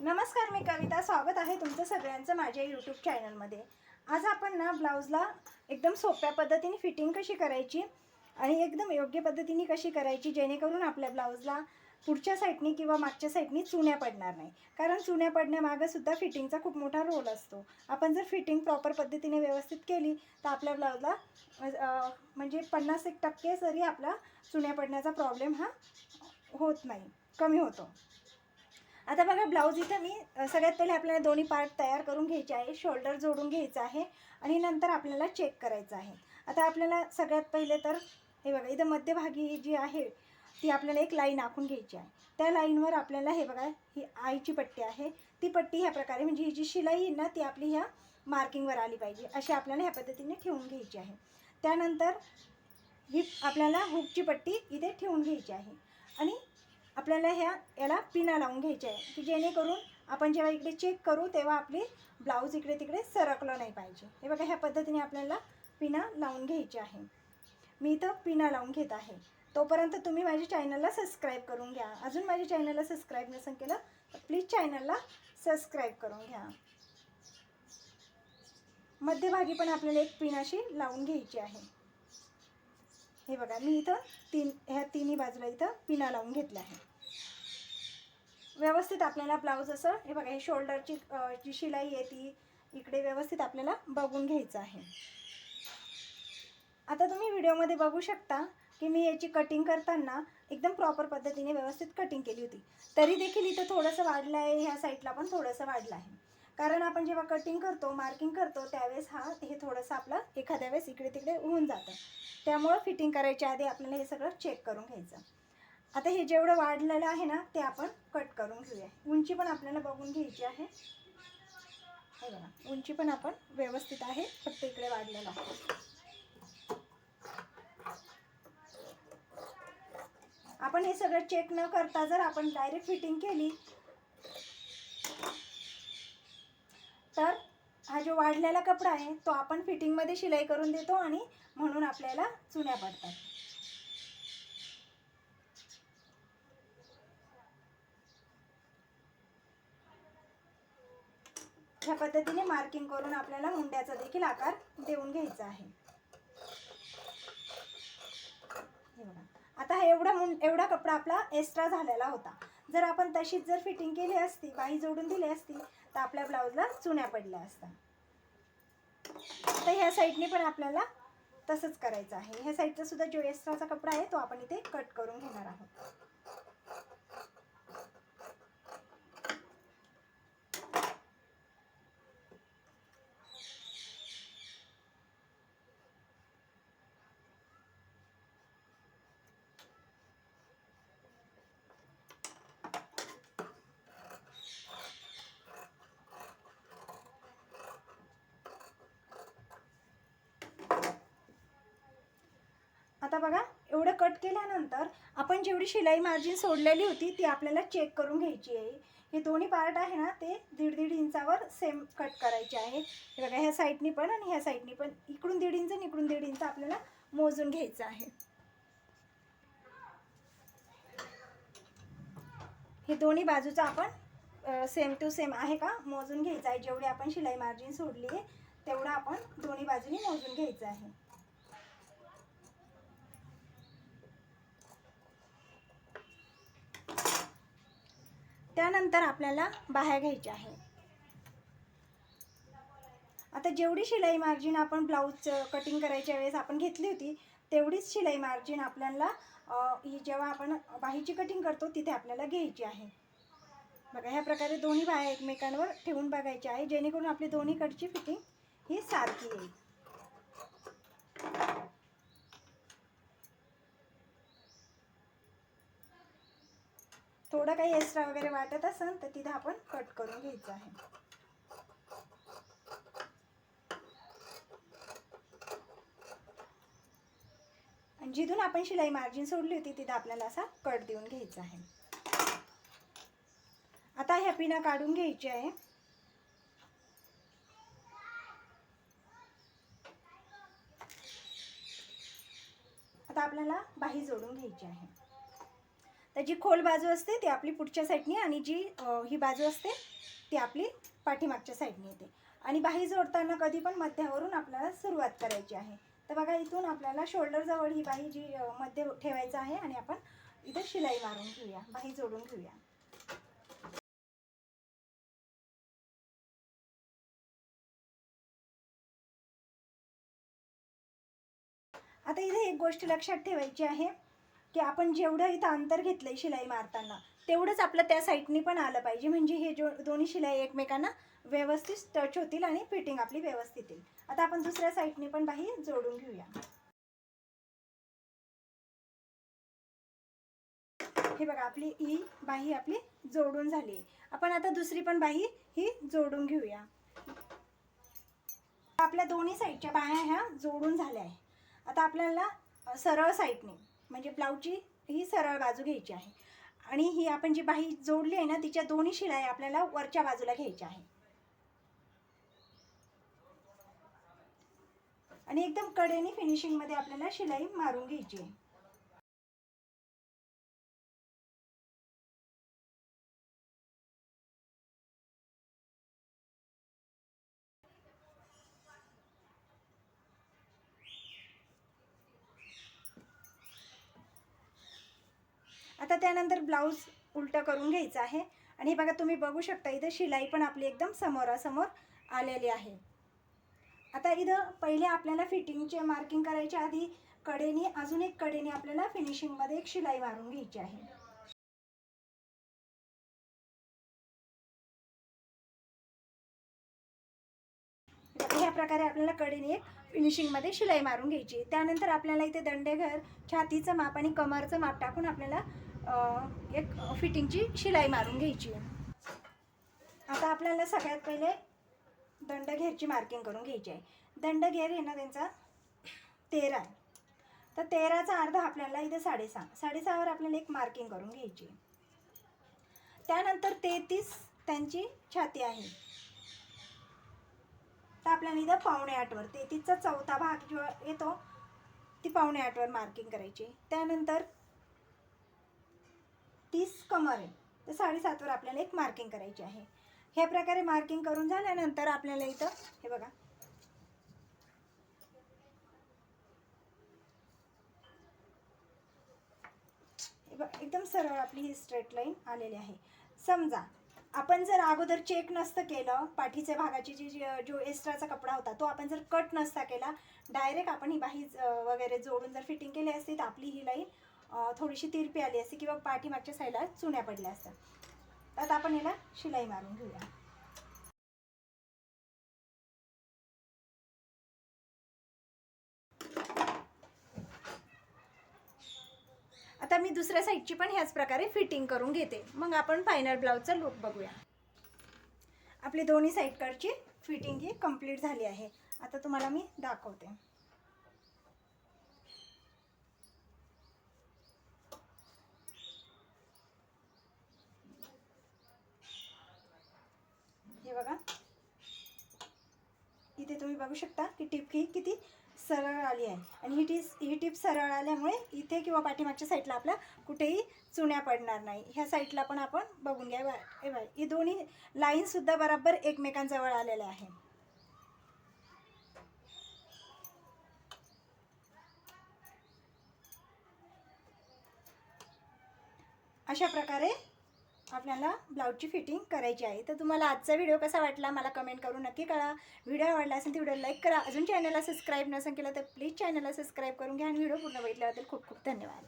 नमस्कार मी कविता स्वागत आहे तुमचं सगळ्यांचं माझ्या यूट्यूब चॅनलमध्ये आज आपण ना ब्लाऊजला एकदम सोप्या पद्धतीने फिटिंग कशी करायची आणि एकदम योग्य पद्धतीने कशी करायची जेणेकरून आपल्या ब्लाऊजला पुढच्या साईडनी किंवा मागच्या साईडनी चुन्या पडणार नाही. कारण चुन्या पडण्यामागंसुद्धा फिटिंगचा खूप मोठा रोल असतो. आपण जर फिटिंग प्रॉपर पद्धतीने व्यवस्थित केली तर आपल्या ब्लाऊजला म्हणजे पन्नास एक टक्के जरी आपला चुन्या पडण्याचा प्रॉब्लेम हा होत नाही कमी होतो. आता बघा ब्लाऊज इथं मी सगळ्यात पहिले आपल्याला दोन्ही पार्ट तयार करून घ्यायचे आहे. शोल्डर जोडून घ्यायचं आहे आणि नंतर आपल्याला चेक करायचं आहे. आता आपल्याला सगळ्यात पहिले तर हे बघा इथं मध्यभागी जी आहे ती आपल्याला एक लाईन आखून घ्यायची आहे. त्या लाईनवर आपल्याला हे बघा ही आईची पट्टी आहे. ती पट्टी ह्या प्रकारे म्हणजे ही जी शिलाई आहे ना ती आपली ह्या मार्किंगवर आली पाहिजे. अशी आपल्याला ह्या पद्धतीने ठेवून घ्यायची आहे. त्यानंतर ही आपल्याला हुकची पट्टी इथे ठेवून घ्यायची आहे. आणि आपल्याला ह्या याला पिना लावून घ्यायच्या आहे की जेणेकरून आपण जेव्हा इकडे चेक करू तेव्हा आपली ब्लाऊज इकडे तिकडे सरकलं नाही पाहिजे. हे बघा ह्या पद्धतीने आपल्याला पिना लावून घ्यायची आहे. मी इथं पिना लावून घेत आहे. तोपर्यंत तुम्ही माझ्या चॅनलला सबस्क्राईब करून घ्या. अजून माझ्या चॅनलला सबस्क्राईब नसेल केलं तर प्लीज चॅनलला सबस्क्राईब करून घ्या. मध्यभागी पण आपल्याला एक पिन अशी लावून घ्यायची आहे. हे बघा मी इथं तीन ह्या दोन्ही बाजूला इथं पिना लावून घेतल्या आहे व्यवस्थित आपल्याला ब्लाऊज असं हे बघा हे शोल्डरची जी शिलाई आहे ती इकडे व्यवस्थित आपल्याला बघून घ्यायचं आहे. आता तुम्ही व्हिडिओमध्ये बघू शकता की मी याची कटिंग करताना एकदम प्रॉपर पद्धतीने व्यवस्थित कटिंग केली होती. तरी देखील इथं थोडंसं वाढलं आहे ह्या साईडला पण थोडंसं वाढलं आहे. कारण आपण जेव्हा कटिंग करतो मार्किंग करतो त्यावेळेस हा हे थोडंसं आपलं एखाद्या वेळेस इकडे तिकडे होऊन जातं. त्यामुळं फिटिंग करायच्या आधी आपल्याला हे सगळं चेक करून घ्यायचं. आता हे जेवढं वाढलेलं आहे ना ते आपण कट करून घेऊया. उंची पण आपल्याला बघून घ्यायची आहे. हे बघा उंची पण आपण व्यवस्थित आहे फक्त इकडे वाढलेलं आहे. आपण हे सगळं चेक न करता जर आपण डायरेक्ट फिटिंग केली तर हा जो वाढलेला कपडा आहे तो आपण फिटिंगमध्ये शिलाई करून देतो आणि म्हणून आपल्याला चुन्या पडतात. ह्या पद्धतीने मार्किंग करून आपल्याला मुंड्याचा देखील आकार देऊन घ्यायचा आहे. आता हा एवढा मुं एवढा कपडा आपला एक्स्ट्रा झालेला होता. जर आपण तशीच जर फिटिंग केली असती बाही जोडून दिली असती तर आपल्या ब्लाऊजला चुन्या पडल्या असतात तर ह्या साईडने पण आपल्याला तसंच करायचं आहे. ह्या साईडचा सुद्धा जो एक्स्ट्राचा कपडा आहे तो आपण इथे कट करून घेणार आहोत. आता बघा एवढं कट केल्यानंतर आपण जेवढी शिलाई मार्जिन सोडलेली होती ती आपल्याला चेक करून घ्यायची आहे. हे दोन्ही पार्ट आहे ना ते दीड दीड इंचावर सेम कट करायचे आहे. हे बघा ह्या साईडनी पण आणि ह्या साईडनी पण इकडून दीड इंच आणि इकडून दीड इंच आपल्याला मोजून घ्यायचं आहे. हे दोन्ही बाजूचं आपण सेम टू सेम आहे का मोजून घ्यायचं आहे. जेवढी आपण शिलाई मार्जिन सोडली आहे तेवढं आपण दोन्ही बाजूनी मोजून घ्यायचं आहे. त्यानंतर आपल्याला बाह्या घ्यायच्या आहे. आता जेवढी शिलाई मार्जिन आपण ब्लाऊजचं कटिंग करायच्या वेळेस आपण घेतली होती तेवढीच शिलाई मार्जिन आपल्याला ही जेव्हा आपण बाहीची कटिंग करतो तिथे आपल्याला घ्यायची आहे. बघा ह्या प्रकारे दोन्ही बाह्या एकमेकांवर ठेवून बघायची आहे जेणेकरून आपली दोन्हीकडची फिटिंग ही सारखी येईल. थोडं काही एक्स्ट्रा वगैरे वाटत असेल तर तिथे आपण कट करून घ्यायचं आहे. आणि जिथून आपण शिलाई मार्जिन सोडली होती तिथे आपल्याला असा कट देऊन घ्यायचा आहे. आता ह्या पिना काढून घ्यायची आहे. आता आपल्याला बाही जोडून घ्यायची आहे. तर जी खोल बाजू असते ती आपली पुढच्या साईडनी आणि जी ही बाजू असते ती आपली पाठीमागच्या साईडनी येते. आणि बाही जोडताना कधी पण मध्यावरून आपल्याला सुरुवात करायची आहे. तर बघा इथून आपल्याला शोल्डरजवळ ही बाही जी मध्यमध्ये ठेवायचं आहे आणि आपण इथं शिलाई मारून घेऊया. बाही जोडून घेऊया. आता इथे एक गोष्ट लक्षात ठेवायची आहे. की आपण जेवढं इथं अंतर घेतलंय शिलाई मारताना तेवढंच आपलं त्या साईडनी पण आलं पाहिजे. म्हणजे हे जो दोन्ही शिलाई एकमेकांना व्यवस्थित टच होतील आणि फिटिंग आपली व्यवस्थित येईल. आता आपण दुसऱ्या साईडनी पण बाही जोडून घेऊया. हे बघा आपली ही बाही आपली जोडून झाली आहे. आपण आता दुसरी पण बाही ही जोडून घेऊया. आपल्या दोन्ही साईडच्या बाह्या ह्या जोडून झाल्या आहे आता आपल्याला सरळ साईडने म्हणजे ब्लाऊजची ही सरळ बाजू घ्यायची आहे. आणि ही आपण जी बाही जोडली आहे ना तिच्या दोन्ही शिलाई आपल्याला वरच्या बाजूला घ्यायच्या आहे. आणि एकदम कडेने फिनिशिंगमध्ये आपल्याला शिलाई मारून घ्यायची आहे. आता त्यानंतर ब्लाऊज उलटं करून घ्यायचं आहे. आणि हे बघा तुम्ही बघू शकता इथं शिलाई पण आपली एकदम समोरासमोर आलेली आहे. आता इथं पहिले आपल्याला फिटिंगचे मार्किंग करायच्या आधी कडेने अजून एक कडेने आपल्याला फिनिशिंगमध्ये एक शिलाई मारून घ्यायची आहे. ह्या प्रकारे आपल्याला कडेने एक फिनिशिंगमध्ये शिलाई मारून घ्यायची. त्यानंतर आपल्याला इथे दंडेघर छातीचं माप आणि कमरचं माप टाकून आपल्याला एक फिटिंगची शिलाई मारून घ्यायची. आहे आता आपल्याला सगळ्यात पहिले दंडघेरची मार्किंग करून घ्यायची आहे. दंडघेर आहे ना त्यांचा तेरा आहे. तर तेराचा अर्धा आपल्याला इथे साडेसहा साडेसहावर आपल्याला एक मार्किंग करून घ्यायची आहे. त्यानंतर तेहतीस त्यांची छाती आहे. तर आपल्याला इथं पावणे आठवर तेहतीसचा चौथा भाग जो येतो ती पावणे आठवर मार्किंग करायची त्यानंतर तीस कमर आहे. तर साडेसातवर आपल्याला एक मार्किंग करायची आहे. ह्या प्रकारे मार्किंग करून झाल्यानंतर आपल्याला इथं हे बघा. बघ एकदम सरळ आपली ही स्ट्रेट लाईन आलेली आहे. समजा आपण जर अगोदर चेक नसतं केलं पाठीच्या भागाची जी जो एक्स्ट्राचा कपडा होता तो आपण जर कट नसता केला डायरेक्ट आपण ही बाही वगैरे जोडून जर फिटिंग केली असती तर आपली ही लाईन थोडीशी तिरपी आली असती किंवा पाठीमागच्या साईडला चुन्या पडल्या असतात तर आता आपण याला शिलाई मारून घेऊया. आता मी दुसऱ्या साईडची पण ह्याच प्रकारे फिटिंग करून घेते. मग आपण फायनल ब्लाऊजचा लुक बघूया. आपली दोन्ही साईडकडची फिटिंग ही कंप्लीट झाली आहे. आता तुम्हाला मी दाखवते. हे बघा. इथे तुम्ही बघू शकता की टिप ही किती सरळ आली आहे. आणि ही टीस ही टिप सरळ आल्यामुळे इथे किंवा पाठीमागच्या साईडला आपल्या कुठेही चुन्या पडणार नाही. ह्या साईडला पण आपण बघून घ्या. बा- हे बाय ही दोन्ही लाईनसुद्धा बरोबर एकमेकांजवळ आलेल्या आहे अशा प्रकारे आपल्याला ब्लाऊजची फिटिंग करायची आहे. तर तुम्हाला आजचा व्हिडिओ कसा वाटला मला कमेंट करून नक्की कळा. व्हिडिओ आवडला असेल तर व्हिडिओ लाईक करा. अजून चॅनलला सबस्क्राईब नसेल केलं तर प्लीज चॅनलला सबस्क्राईब करून घ्या आणि व्हिडिओ पूर्ण बघितल्याबद्दल खूप खूप धन्यवाद.